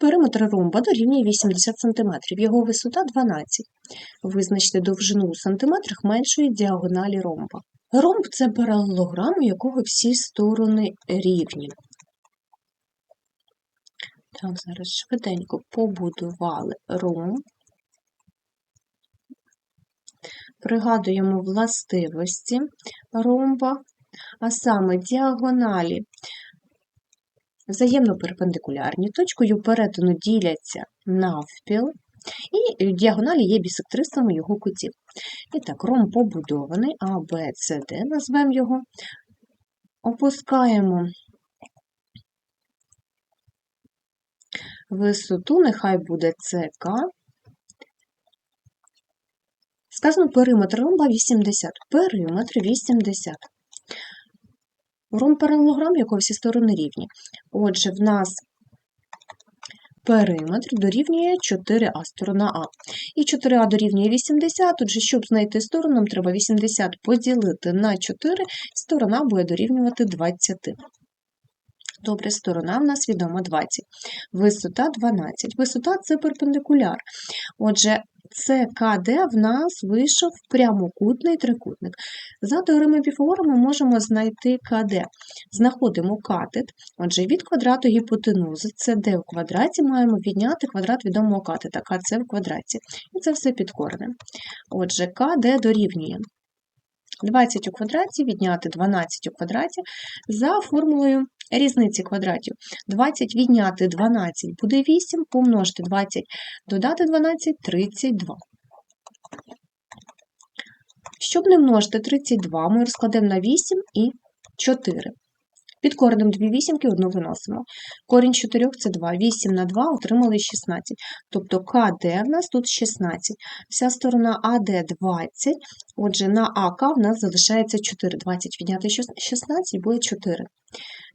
Периметр ромба дорівнює 80 см, його висота 12. Визначте довжину у сантиметрах меншої діагоналі ромба. Ромб – це паралелограм, у якого всі сторони рівні. Так, зараз швиденько побудували ромб. Пригадуємо властивості ромба, а саме діагоналі взаємно перпендикулярні, точкою перетину діляться навпіл, і діагоналі є бісектрисами його кутів. І так, ромб побудований, А, Б, С, Д, назвемо його, опускаємо висоту, нехай буде СК. Сказано периметр ромба 80, периметр 80. Ромб паралелограм, якого всі сторони рівні. Отже, в нас периметр дорівнює 4а, сторона А. І 4а дорівнює 80, отже, щоб знайти сторону, нам треба 80 поділити на 4, сторона буде дорівнювати 20. Добре, сторона в нас відома 20. Висота 12. Висота – це перпендикуляр. Отже, ЦКД в нас вийшов прямокутний трикутник. За теоремою Піфагора ми можемо знайти КД. Знаходимо катет, отже, від квадрату гіпотенузи СД у квадраті маємо відняти квадрат відомого катета, КЦ в квадраті. І це все під. Отже, КД дорівнює 20 у квадраті відняти 12 у квадраті за формулою різниці квадратів. 20 відняти 12 буде 8, помножити 20, додати 12 – 32. Щоб не множити 32, ми розкладемо на 8 і 4. Під коренем 2 вісімки одну виносимо. Корінь 4 – це 2. 8 на 2 отримали 16. Тобто КД в нас тут 16. Вся сторона АД 20. Отже, на АК в нас залишається 4. 20 відняти 16 буде 4.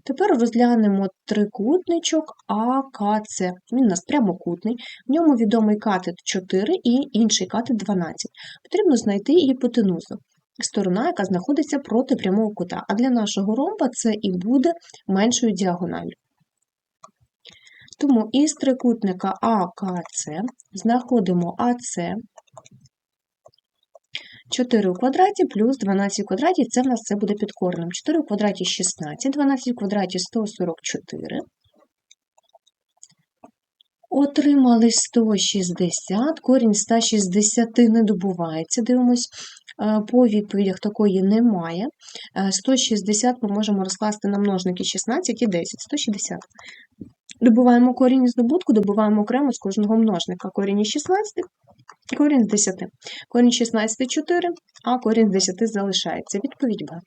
Тепер розглянемо трикутничок АКЦ. Він у нас прямокутний, в ньому відомий катет 4 і інший катет 12. Потрібно знайти гіпотенузу. Сторона, яка знаходиться проти прямого кута. А для нашого ромба це і буде меншою діагоналлю. Тому із трикутника АКЦ знаходимо АЦ 4 у квадраті плюс 12 у квадраті, це в нас це буде під коренем. 4 у квадраті 16, 12 у квадраті 144. Отримали 160, корінь 160 не добувається. Дивимось, по відповідях такої немає. 160 ми можемо розкласти на множники 16 і 10, 160. Добуваємо корінь із добутку, добуваємо окремо з кожного множника. Корінь із 16, корінь з 10. Корінь 16 – 4, а корінь з 10 залишається. Відповідь Б.